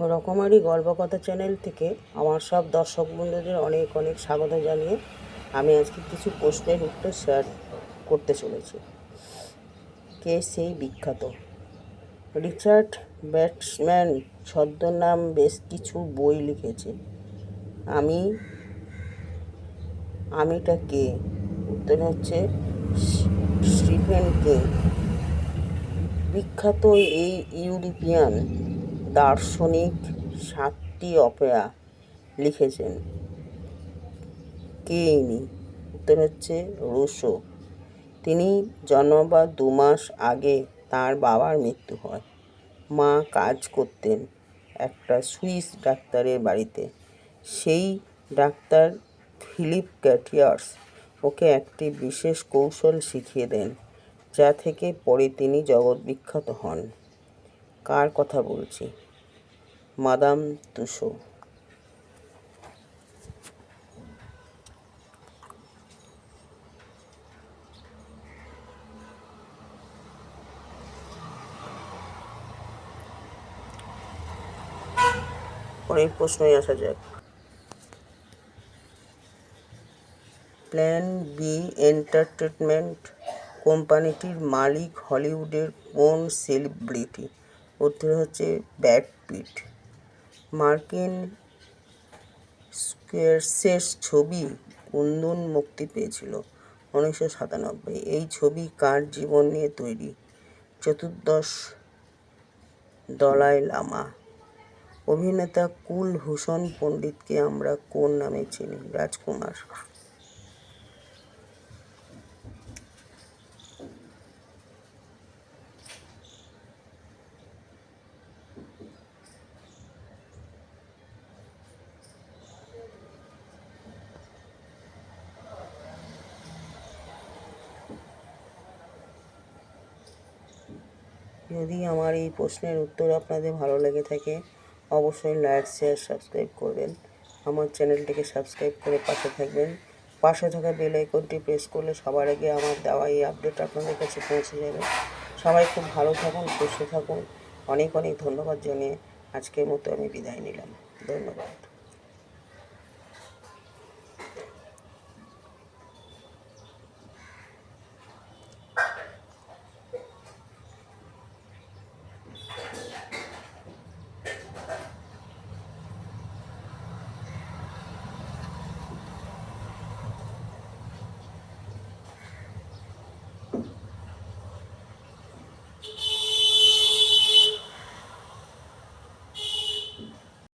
রকমারি গল্পকথা চ্যানেল থেকে আমার সব দর্শক বন্ধুদের অনেক অনেক স্বাগত জানিয়ে আমি আজকে কিছু প্রশ্নের উত্তর শেয়ার করতে চলেছি। কে সেই বিখ্যাত? রিচার্ড ব্যাটসম্যান ছদ্মনাম বেশ কিছু বই লিখেছে। আমি, আমিটা কে? উত্তর হচ্ছে স্টিফেন কে। বিখ্যাত এই ইউরোপিয়ান দার্শনিক সাতটি অপেরা লিখেছেন। কে ইনি উত্তর হচ্ছে রুশো। তিনি জন্মবার দু মাস আগে তার বাবার মৃত্যু হয়। মা কাজ করতেন একটা সুইস ডাক্তারের বাড়িতে। সেই ডাক্তার ফিলিপ ক্যাটিয়ার্স ওকে একটি বিশেষ কৌশল শিখিয়ে দেন, যা থেকে পরে তিনি জগৎ বিখ্যাত হন। কার কথা বলছি? মাদাম তুসো পরের প্রশ্নই আসা যাক। প্ল্যান বি এন্টারটেনমেন্ট কোম্পানিটির মালিক হলিউডের কোন সেলিব্রিটি? উত্তর হচ্ছে ব্যাট পিট মার্কিন স্কোয়ারসের ছবি কুন্দন মুক্তি পেয়েছিল উনিশশো সাতানব্বই। এই ছবি কার জীবন নিয়ে তৈরি? চতুর্দশ দলাই লামা। অভিনেতা কুল কুলভূষণ পণ্ডিতকে আমরা কোন নামে চিনি? রাজকুমার। যদি আমার এই প্রশ্নের উত্তর আপনাদের ভালো লেগে থাকে, অবশ্যই লাইক শেয়ার সাবস্ক্রাইব করবেন। আমার চ্যানেলটিকে সাবস্ক্রাইব করে পাশে থাকবেন। পাশে থাকা বেল আইকনটি প্রেস করলে সবার আগে আমার দেওয়া এই আপডেট আপনাদের কাছে পৌঁছে যাবে। সবাই খুব ভালো থাকুন, সুস্থ থাকুন। অনেক অনেক ধন্যবাদ জানিয়ে আজকের মতো আমি বিদায় নিলাম। ধন্যবাদ।